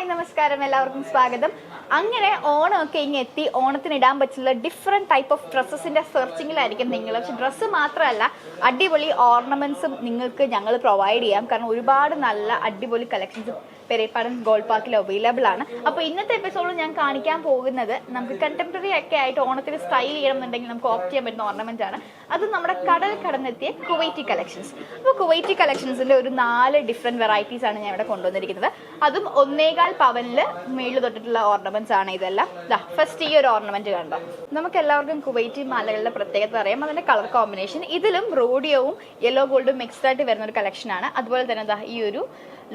Hi നമസ്കാരം. എല്ലാവർക്കും സ്വാഗതം. അങ്ങനെ ഓണമൊക്കെ ഇങ്ങ് എത്തി. ഓണത്തിന് ഇടാൻ പറ്റുന്ന ഡിഫറെന്റ് ടൈപ്പ് ഓഫ് ഡ്രസ്സസിന്റെ സെർച്ചിങ്ങിലായിരിക്കും നിങ്ങൾ. പക്ഷെ ഡ്രസ്സ് മാത്രമല്ല അടിപൊളി ഓർണമെന്റ്സും നിങ്ങൾക്ക് ഞങ്ങൾ പ്രൊവൈഡ് ചെയ്യാം. കാരണം ഒരുപാട് നല്ല അടിപൊളി കളക്ഷൻസ് പെരേപ്പാടൻ ഗോൾ പാർക്കിൽ അവൈലബിൾ ആണ്. അപ്പോൾ ഇന്നത്തെ എപ്പിസോഡിൽ ഞാൻ കാണിക്കാൻ പോകുന്നത് നമുക്ക് കണ്ടംപററി ഒക്കെ ആയിട്ട് ഓണത്തിന് സ്റ്റൈൽ ചെയ്യണം എന്നുണ്ടെങ്കിൽ നമുക്ക് ഓപ്റ്റ് ചെയ്യാൻ പറ്റുന്ന ഓർണമെന്റ് ആണ്. അത് നമ്മുടെ കടൽ കടന്നെത്തിയ കുവൈറ്റി കളക്ഷൻസ് അപ്പോൾ കുവൈറ്റി കളക്ഷൻസിന്റെ ഒരു നാല് ഡിഫറെന്റ് വെറൈറ്റീസ് ആണ് ഞാൻ ഇവിടെ കൊണ്ടുവന്നിരിക്കുന്നത്. അതും ഒന്നേകാൽ പവനിൽ മേളിൽ തൊട്ടിട്ടുള്ള ഓർണമെന്റ്സ് ആണ് ഇതെല്ലാം. ഫസ്റ്റ് ഈ ഒരു ഓർണമെന്റ് കണ്ടോ? നമുക്ക് എല്ലാവർക്കും കുവൈറ്റി മാലകളുടെ പ്രത്യേകത അറിയാം. അതിന്റെ കളർ കോമ്പിനേഷൻ ഇതിലും റോഡിയോവും യെല്ലോ ഗോൾഡും മിക്സ്ഡ് ആയിട്ട് വരുന്ന ഒരു കളക്ഷൻ ആണ്. അതുപോലെ തന്നെ ഈ ഒരു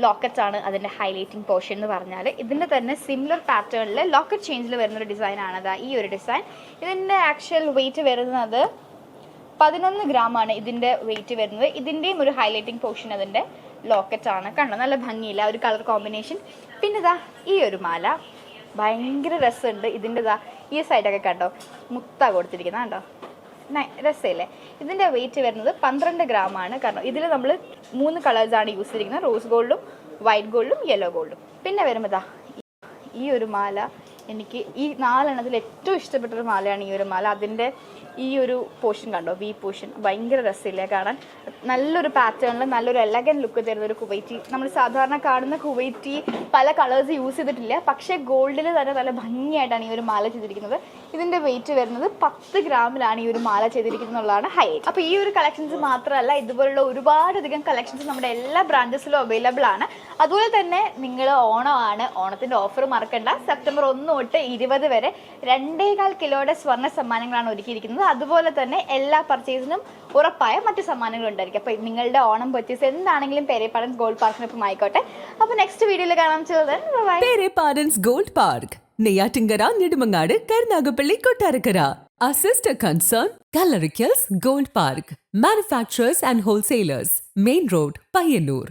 ലോക്കറ്റ് ആണ് അതിന്റെ ഹൈലൈറ്റിംഗ് പോർഷൻ എന്ന് പറഞ്ഞാൽ ഇതിന്റെ തന്നെ സിമിലർ പാറ്റേണിൽ ലോക്കറ്റ് ചേഞ്ചിൽ വരുന്ന ഒരു ഡിസൈൻ ആണ് ഈ ഒരു ഡിസൈൻ ഇതിന്റെ ആക്ച്വൽ വെയിറ്റ് വരുന്നത് പതിനൊന്ന് ഗ്രാമാണ് ഇതിന്റെ വെയിറ്റ് വരുന്നത്. ഇതിന്റെയും ഒരു ഹൈലൈറ്റിംഗ് പോർഷൻ അതിന്റെ ലോക്കറ്റ് ആണ്. കണ്ടോ? നല്ല ഭംഗിയില്ല ഒരു കളർ കോമ്പിനേഷൻ പിന്നെ ഇതാ ഈ ഒരു മാല. ഭയങ്കര രസമുണ്ട് ഇതിന്റെ ഇതാ ഈ സൈഡൊക്കെ കണ്ടോ? മുത്ത കൊടുത്തിരിക്കുന്നത് കണ്ടോ? രസമില്ലേ ഇതിന്റെ വെയിറ്റ് വരുന്നത് പന്ത്രണ്ട് ഗ്രാം ആണ്. കാരണം ഇതിൽ നമ്മൾ മൂന്ന് കളേഴ്സാണ് യൂസ് ചെയ്തിരിക്കുന്നത്. റോസ് ഗോൾഡും വൈറ്റ് ഗോൾഡും യെല്ലോ ഗോൾഡും പിന്നെ വരുമ്പോൾ ഈ ഒരു മാല എനിക്ക് ഈ നാലെണ്ണത്തിൽ ഏറ്റവും ഇഷ്ടപ്പെട്ട ഒരു മാലയാണ് ഈ ഒരു മാല. അതിന്റെ ഈ ഒരു പോർഷൻ കണ്ടോ? വി പോർഷൻ ഭയങ്കര രസമില്ലേ കാണാൻ? നല്ലൊരു പാറ്റേണിൽ നല്ലൊരു എലഗൻ ലുക്ക് തരുന്ന ഒരു കുവൈറ്റി. നമ്മൾ സാധാരണ കാണുന്ന കുവൈറ്റി പല കളേഴ്സ് യൂസ് ചെയ്തിട്ടില്ല. പക്ഷേ ഗോൾഡിൽ തന്നെ നല്ല ഭംഗിയായിട്ടാണ് ഈ ഒരു മാല ചെയ്തിരിക്കുന്നത്. ഇതിന്റെ വെയിറ്റ് വരുന്നത് പത്ത് ഗ്രാമിലാണ് ഈ ഒരു മാല ചെയ്തിരിക്കുന്നത് എന്നുള്ളതാണ് ഹൈറ്റ്. അപ്പോൾ ഈ ഒരു കളക്ഷൻസ് മാത്രമല്ല ഇതുപോലുള്ള ഒരുപാടധികം കളക്ഷൻസ് നമ്മുടെ എല്ലാ ബ്രാഞ്ചസിലും അവൈലബിൾ ആണ്. അതുപോലെ തന്നെ നിങ്ങൾ ഓണമാണ് ഓണത്തിന്റെ ഓഫർ മറക്കണ്ട. സെപ്റ്റംബർ ഒന്ന് തൊട്ട് ഇരുപത് വരെ രണ്ടേകാൽ കിലോയുടെ സ്വർണ സമ്മാനങ്ങളാണ് ഒരുക്കിയിരിക്കുന്നത്. അതുപോലെ തന്നെ എല്ലാ പർച്ചേസിനും ഉറപ്പായ മറ്റ് സമ്മാനങ്ങളും ഉണ്ടായിരിക്കും. അപ്പോൾ നിങ്ങളുടെ ഓണം പർച്ചേസ് എന്താണെങ്കിലും പെരേപ്പാടൻ ഗോൾഡ് പാർക്കിനൊപ്പം ആയിക്കോട്ടെ അപ്പോൾ നെക്സ്റ്റ് വീഡിയോയിൽ കാണാൻ ചിലതൻ പേരെ parents gold park Neyyattinkara Nedumangad Karunagappally Kottarakkara. Our sister Kallarickals gold park Park, and and main road Payyanur.